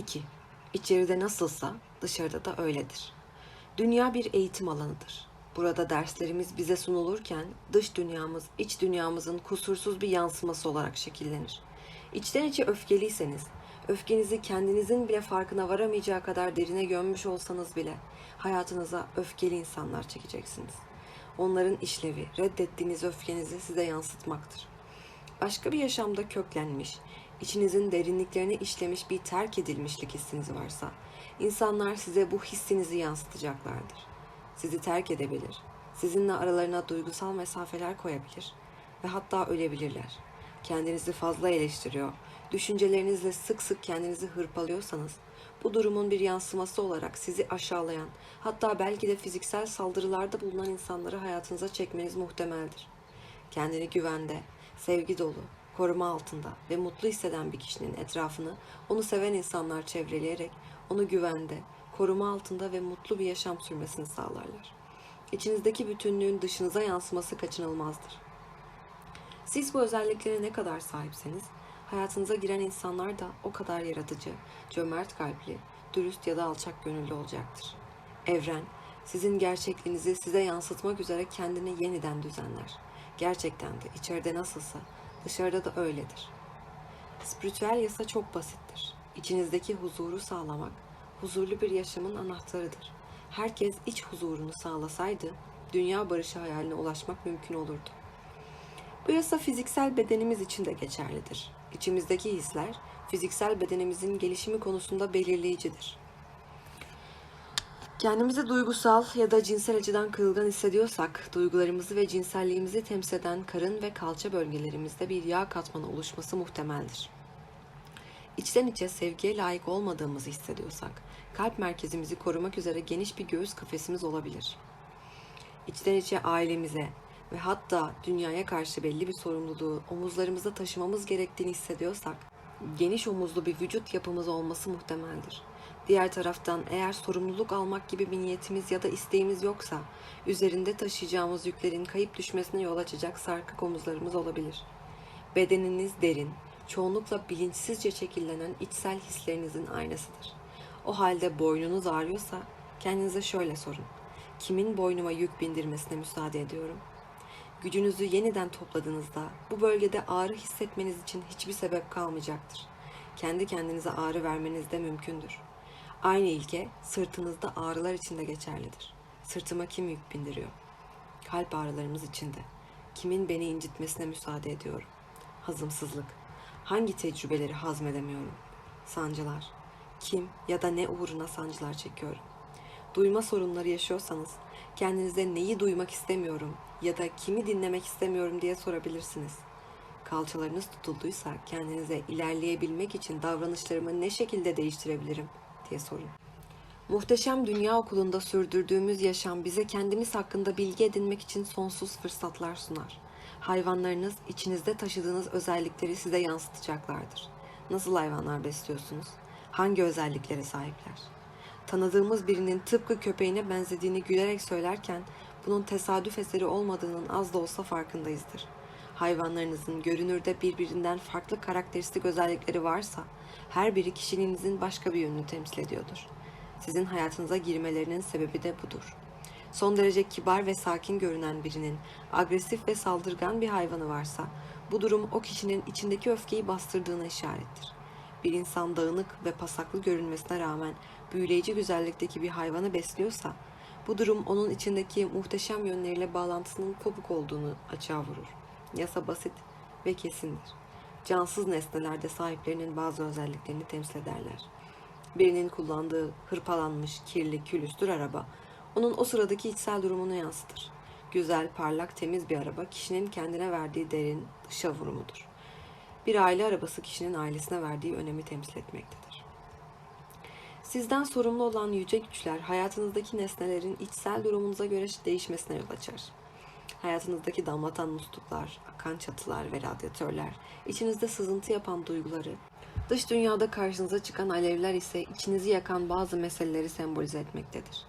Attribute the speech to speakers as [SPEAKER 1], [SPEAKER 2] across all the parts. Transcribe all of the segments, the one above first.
[SPEAKER 1] 2. İçeride nasılsa dışarıda da öyledir. Dünya bir eğitim alanıdır. Burada derslerimiz bize sunulurken dış dünyamız iç dünyamızın kusursuz bir yansıması olarak şekillenir. İçten içe öfkeliyseniz, öfkenizi kendinizin bile farkına varamayacağı kadar derine gömmüş olsanız bile hayatınıza öfkeli insanlar çekeceksiniz. Onların işlevi reddettiğiniz öfkenizi size yansıtmaktır. Başka bir yaşamda köklenmiş, içinizin derinliklerine işlemiş bir terk edilmişlik hissiniz varsa, insanlar size bu hissinizi yansıtacaklardır. Sizi terk edebilir, sizinle aralarına duygusal mesafeler koyabilir ve hatta ölebilirler. Kendinizi fazla eleştiriyor, düşüncelerinizle sık sık kendinizi hırpalıyorsanız, bu durumun bir yansıması olarak sizi aşağılayan, hatta belki de fiziksel saldırılarda bulunan insanları hayatınıza çekmeniz muhtemeldir. Kendini güvende, sevgi dolu, koruma altında ve mutlu hisseden bir kişinin etrafını onu seven insanlar çevreleyerek onu güvende, koruma altında ve mutlu bir yaşam sürmesini sağlarlar. İçinizdeki bütünlüğün dışınıza yansıması kaçınılmazdır. Siz bu özelliklere ne kadar sahipseniz, hayatınıza giren insanlar da o kadar yaratıcı, cömert kalpli, dürüst ya da alçak gönüllü olacaktır. Evren, sizin gerçekliğinizi size yansıtmak üzere kendini yeniden düzenler. Gerçekten de içeride nasılsa dışarıda da öyledir. Spiritüel yasa çok basittir. İçinizdeki huzuru sağlamak, huzurlu bir yaşamın anahtarıdır. Herkes iç huzurunu sağlasaydı, dünya barışı hayaline ulaşmak mümkün olurdu. Bu yasa fiziksel bedenimiz için de geçerlidir. İçimizdeki hisler, fiziksel bedenimizin gelişimi konusunda belirleyicidir. Kendimizi duygusal ya da cinsel açıdan kırılgan hissediyorsak, duygularımızı ve cinselliğimizi temsil eden karın ve kalça bölgelerimizde bir yağ katmanı oluşması muhtemeldir. İçten içe sevgiye layık olmadığımızı hissediyorsak, kalp merkezimizi korumak üzere geniş bir göğüs kafesimiz olabilir. İçten içe ailemize ve hatta dünyaya karşı belli bir sorumluluğu omuzlarımızda taşımamız gerektiğini hissediyorsak, geniş omuzlu bir vücut yapımız olması muhtemeldir. Diğer taraftan eğer sorumluluk almak gibi bir niyetimiz ya da isteğimiz yoksa, üzerinde taşıyacağımız yüklerin kayıp düşmesine yol açacak sarkık omuzlarımız olabilir. Bedeniniz derin, çoğunlukla bilinçsizce şekillenen içsel hislerinizin aynasıdır. O halde boynunuz ağrıyorsa kendinize şöyle sorun. Kimin boynuma yük bindirmesine müsaade ediyorum? Gücünüzü yeniden topladığınızda bu bölgede ağrı hissetmeniz için hiçbir sebep kalmayacaktır. Kendi kendinize ağrı vermeniz de mümkündür. Aynı ilke sırtınızda ağrılar için de geçerlidir. Sırtıma kim yük bindiriyor? Kalp ağrılarımız içinde. Kimin beni incitmesine müsaade ediyorum? Hazımsızlık. Hangi tecrübeleri hazmedemiyorum? Sancılar. Kim ya da ne uğruna sancılar çekiyorum? Duyma sorunları yaşıyorsanız kendinize neyi duymak istemiyorum ya da kimi dinlemek istemiyorum diye sorabilirsiniz. Kalçalarınız tutulduysa kendinize ilerleyebilmek için davranışlarımı ne şekilde değiştirebilirim diye sorun. Muhteşem Dünya Okulu'nda sürdürdüğümüz yaşam bize kendimiz hakkında bilgi edinmek için sonsuz fırsatlar sunar. Hayvanlarınız içinizde taşıdığınız özellikleri size yansıtacaklardır. Nasıl hayvanlar besliyorsunuz? Hangi özelliklere sahipler? Tanıdığımız birinin tıpkı köpeğine benzediğini gülerek söylerken bunun tesadüf eseri olmadığının az da olsa farkındayızdır. Hayvanlarınızın görünürde birbirinden farklı karakteristik özellikleri varsa her biri kişiliğinizin başka bir yönünü temsil ediyordur. Sizin hayatınıza girmelerinin sebebi de budur. Son derece kibar ve sakin görünen birinin agresif ve saldırgan bir hayvanı varsa bu durum o kişinin içindeki öfkeyi bastırdığına işarettir. Bir insan dağınık ve pasaklı görünmesine rağmen büyüleyici güzellikteki bir hayvanı besliyorsa bu durum onun içindeki muhteşem yönleriyle bağlantısının kopuk olduğunu açığa vurur. Yasa basit ve kesindir. Cansız nesnelerde sahiplerinin bazı özelliklerini temsil ederler. Birinin kullandığı hırpalanmış, kirli, külüstür araba onun o sıradaki içsel durumunu yansıtır. Güzel, parlak, temiz bir araba kişinin kendine verdiği derin dışa vurumudur. Bir aile arabası kişinin ailesine verdiği önemi temsil etmektedir. Sizden sorumlu olan yüce güçler hayatınızdaki nesnelerin içsel durumunuza göre değişmesine yol açar. Hayatınızdaki damlatan musluklar, akan çatılar ve radyatörler, içinizde sızıntı yapan duyguları, dış dünyada karşınıza çıkan alevler ise içinizi yakan bazı meseleleri sembolize etmektedir.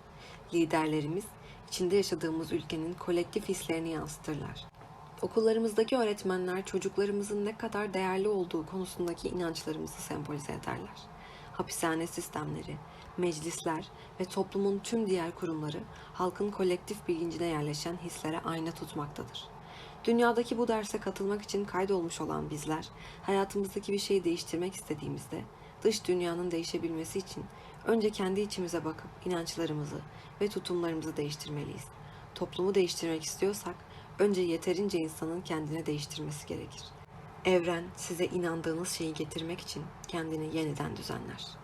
[SPEAKER 1] Liderlerimiz, içinde yaşadığımız ülkenin kolektif hislerini yansıtırlar. Okullarımızdaki öğretmenler çocuklarımızın ne kadar değerli olduğu konusundaki inançlarımızı sembolize ederler. Hapishane sistemleri, meclisler ve toplumun tüm diğer kurumları halkın kolektif bilincine yerleşen hislere ayna tutmaktadır. Dünyadaki bu derse katılmak için kaydolmuş olan bizler, hayatımızdaki bir şeyi değiştirmek istediğimizde, dış dünyanın değişebilmesi için önce kendi içimize bakıp inançlarımızı ve tutumlarımızı değiştirmeliyiz. Toplumu değiştirmek istiyorsak, önce yeterince insanın kendini değiştirmesi gerekir. Evren size inandığınız şeyi getirmek için kendini yeniden düzenler.